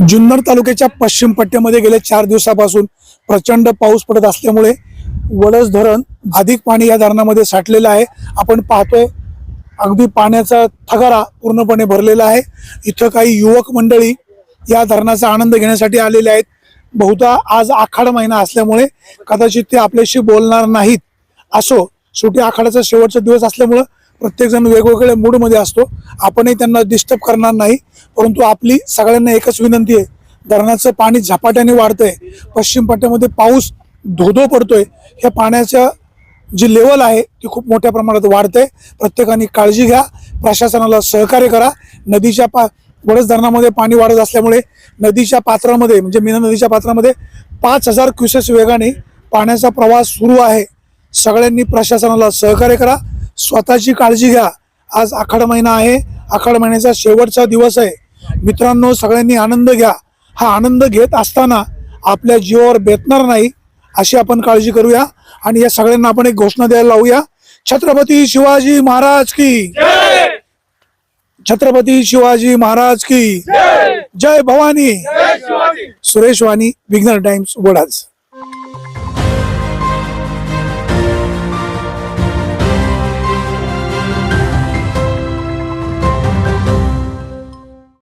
जुन्नर तालुक्याच्या पश्चिम पट्ट्यामध्ये गेल्या चार दिवसापासून प्रचंड पाऊस पडत असल्यामुळे वडस धरण अधिक पाणी या धरणामध्ये साठलेलं आहे. आपण पाहतोय अगदी पाण्याचा थगारा पूर्णपणे भरलेला आहे. इथं काही युवक मंडळी या धरणाचा आनंद घेण्यासाठी आलेले आहेत. बहुधा आज आखाड महिना असल्यामुळे कदाचित ते आपल्याशी बोलणार नाहीत. असो शेवटी आखाडाचा शेवटचा दिवस असल्यामुळं प्रत्येकजण वेगवेगळ्या मूडमध्ये असतो. आपणही त्यांना डिस्टर्ब करणार नाही. परंतु आपली सगळ्यांना एकच विनंती आहे. धरणाचं पाणी झपाट्याने वाढतंय. पश्चिम पट्ट्यामध्ये पाऊस धोधो पडतोय. ह्या पाण्याच्या जी लेवल आहे ती खूप मोठ्या प्रमाणात वाढते. प्रत्येकाने काळजी घ्या. प्रशासनाला सहकार्य करा. नदीच्या पा वडस धरणामध्ये पाणी वाढत असल्यामुळे नदीच्या पात्रामध्ये म्हणजे मीना नदीच्या पात्रामध्ये पाच हजार क्युसेस वेगाने पाण्याचा प्रवास सुरू आहे. सगळ्यांनी प्रशासनाला सहकार्य करा. स्वतःची काळजी घ्या. आज आखाड महिना आहे. आखाड महिन्याचा शेवटचा दिवस आहे. मित्रांनो सगळ्यांनी आनंद घ्या. हा आनंद घेत असताना आपल्या जीवावर बेतणार नाही अशी आपण काळजी करूया. आणि या सगळ्यांना आपण एक घोषणा द्यायला लावूया. छत्रपती शिवाजी महाराज की छत्रपती शिवाजी महाराज की जय! भवानी! सुरेश वाणी विघ्नर टाइम्स वडाच